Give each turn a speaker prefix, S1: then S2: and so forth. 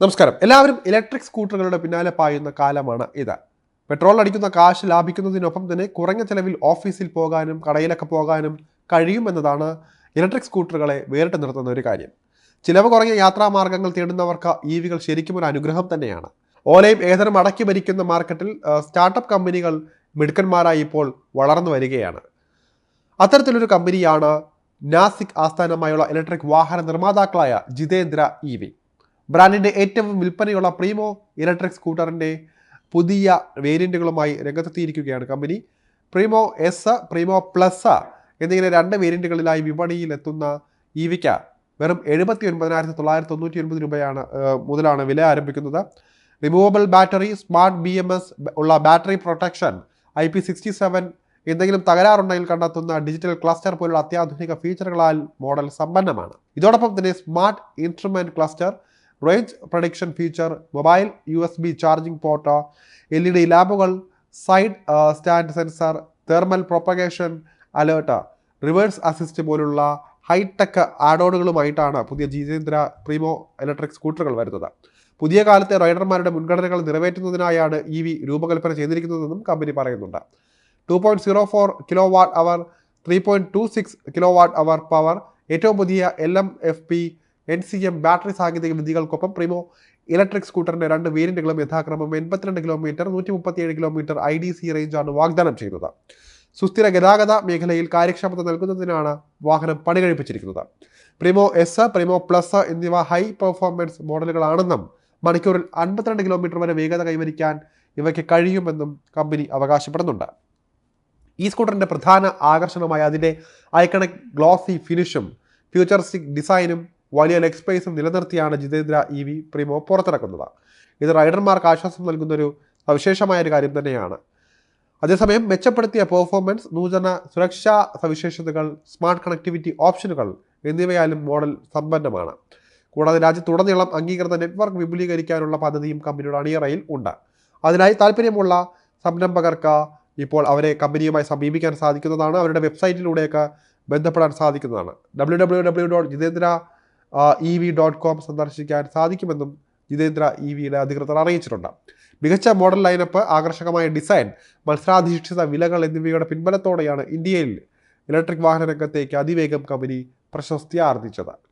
S1: നമസ്കാരം. എല്ലാവരും ഇലക്ട്രിക് സ്കൂട്ടറുകളുടെ പിന്നാലെ പായുന്ന കാലമാണ് ഇത്. പെട്രോൾ അടിക്കുന്ന കാശ് ലാഭിക്കുന്നതിനൊപ്പം തന്നെ കുറഞ്ഞ ചെലവിൽ ഓഫീസിൽ പോകാനും കടയിലൊക്കെ പോകാനും കഴിയുമെന്നതാണ് ഇലക്ട്രിക് സ്കൂട്ടറുകളെ വേറിട്ട് നിർത്തുന്ന ഒരു കാര്യം. ചിലവ് കുറഞ്ഞ യാത്രാമാർഗങ്ങൾ തേടുന്നവർക്ക് ഇ വികൾ ശരിക്കും ഒരു അനുഗ്രഹം തന്നെയാണ്. ഓലയും ഏതരം അടക്കി ഭരിക്കുന്ന മാർക്കറ്റിൽ സ്റ്റാർട്ടപ്പ് കമ്പനികൾ മിടുക്കന്മാരായി ഇപ്പോൾ വളർന്നു വരികയാണ്. അത്തരത്തിലൊരു കമ്പനിയാണ് നാസിക് ആസ്ഥാനമായുള്ള ഇലക്ട്രിക് വാഹന നിർമ്മാതാക്കളായ ജിതേന്ദ്ര ഇ വി. ബ്രാൻഡിന്റെ ഏറ്റവും വിൽപ്പനയുള്ള പ്രീമോ ഇലക്ട്രിക് സ്കൂട്ടറിന്റെ പുതിയ വേരിയന്റുകളുമായി രംഗത്തെത്തിയിരിക്കുകയാണ് company Primo S Primo plus എന്നിങ്ങനെ രണ്ട് വേരിയന്റുകളിലായി വിപണിയിൽ എത്തുന്ന ഇ വിക്ക് വെറും എഴുപത്തി ഒൻപതിനായിരത്തി തൊള്ളായിരത്തി തൊണ്ണൂറ്റി ഒൻപത് രൂപയാണ് മുതലാണ് വില ആരംഭിക്കുന്നത്. Removable battery smart B M S ഉള്ള battery protection I P sixty seven എന്തെങ്കിലും തകരാറുണ്ടെങ്കിൽ കണ്ടെത്തുന്ന ഡിജിറ്റൽ ക്ലസ്റ്റർ പോലുള്ള അത്യാധുനിക ഫീച്ചറുകളാൽ മോഡൽ സമ്പന്നമാണ്. ഇതോടൊപ്പം തന്നെ smart instrument cluster range prediction feature mobile U S B charging port L E D ലാബുകൾ side stand sensor thermal propagation alert reverse assist പോലുള്ള ഹൈടെക് ആഡോണുകളുമായിട്ടാണ് പുതിയ ജീതേന്ദ്ര പ്രീമോ ഇലക്ട്രിക് സ്കൂട്ടറുകൾ വരുന്നത്. പുതിയ കാലത്തെ റൈഡർമാരുടെ മുൻഗണനകൾ നിറവേറ്റുന്നതിനായാണ് ഇ വി രൂപകൽപ്പന ചെയ്തിരിക്കുന്നതെന്നും കമ്പനി പറയുന്നുണ്ട്. Two point zero four kilo watt hour three point two six kilo watt hour power ഏറ്റവും പുതിയ L M F P N C M battery സാങ്കേതിക വിദ്യകൾക്കൊപ്പം പ്രിമോ ഇലക്ട്രിക് സ്കൂട്ടറിന്റെ രണ്ട് വേരിയന്റുകളും യഥാക്രമം എൺപത്തിരണ്ട് കിലോമീറ്റർ നൂറ്റി മുപ്പത്തിയേഴ് കിലോമീറ്റർ ഐ ഡി സി റേഞ്ചാണ് വാഗ്ദാനം ചെയ്യുന്നത് സുസ്ഥിര ഗതാഗത മേഖലയിൽ കാര്യക്ഷമത നൽകുന്നതിനാണ് വാഹനം പണികഴിപ്പിച്ചിരിക്കുന്നത്. പ്രിമോ എസ് പ്രിമോ പ്ലസ് എന്നിവ ഹൈ പെർഫോമൻസ് മോഡലുകളാണെന്നും മണിക്കൂറിൽ അൻപത്തിരണ്ട് കിലോമീറ്റർ വരെ വേഗത കൈവരിക്കാൻ ഇവയ്ക്ക് കഴിയുമെന്നും കമ്പനി അവകാശപ്പെടുന്നുണ്ട്. ഈ സ്കൂട്ടറിന്റെ പ്രധാന ആകർഷണമായ അതിന്റെ ഐക്കണിക് ഗ്ലോസി ഫിനിഷും ഫ്യൂച്ചറിസ്റ്റിക് ഡിസൈനും വലിയ ലെഗ് സ്പേസും നിലനിർത്തിയാണ് ജിതേന്ദ്ര ഇ വി പ്രിമോ പുറത്തിറക്കുന്നത്. ഇത് റൈഡർമാർക്ക് ആശ്വാസം നൽകുന്നൊരു സവിശേഷമായ ഒരു കാര്യം തന്നെയാണ്. അതേസമയം മെച്ചപ്പെടുത്തിയ പെർഫോമൻസ് നൂതന സുരക്ഷാ സവിശേഷതകൾ സ്മാർട്ട് കണക്ടിവിറ്റി ഓപ്ഷനുകൾ എന്നിവയാലും മോഡൽ സമ്പന്നമാണ്. കൂടാതെ രാജ്യത്തുടനീളം അംഗീകൃത നെറ്റ്വർക്ക് വിപുലീകരിക്കാനുള്ള പദ്ധതിയും കമ്പനിയുടെ അണിയറയിൽ ഉണ്ട്. അതിനായി താല്പര്യമുള്ള സംരംഭകർക്ക് ഇപ്പോൾ അവരെ കമ്പനിയുമായി സമീപിക്കാൻ സാധിക്കുന്നതാണ്. അവരുടെ വെബ്സൈറ്റിലൂടെയൊക്കെ ബന്ധപ്പെടാൻ സാധിക്കുന്നതാണ്. W W W dot Jitendra E V dot com സന്ദർശിക്കാൻ സാധിക്കുമെന്നും ജിതേന്ദ്ര ഇ വിയുടെ അധികൃതർ അറിയിച്ചിട്ടുണ്ട്. മികച്ച മോഡൽ ലൈനപ്പ് ആകർഷകമായ ഡിസൈൻ മത്സരാധിഷ്ഠിത വിലകൾ എന്നിവയുടെ പിൻബലത്തോടെയാണ് ഇന്ത്യയിൽ ഇലക്ട്രിക് വാഹന രംഗത്തേക്ക് അതിവേഗം കമ്പനി പ്രശസ്തി ആർജിച്ചത്.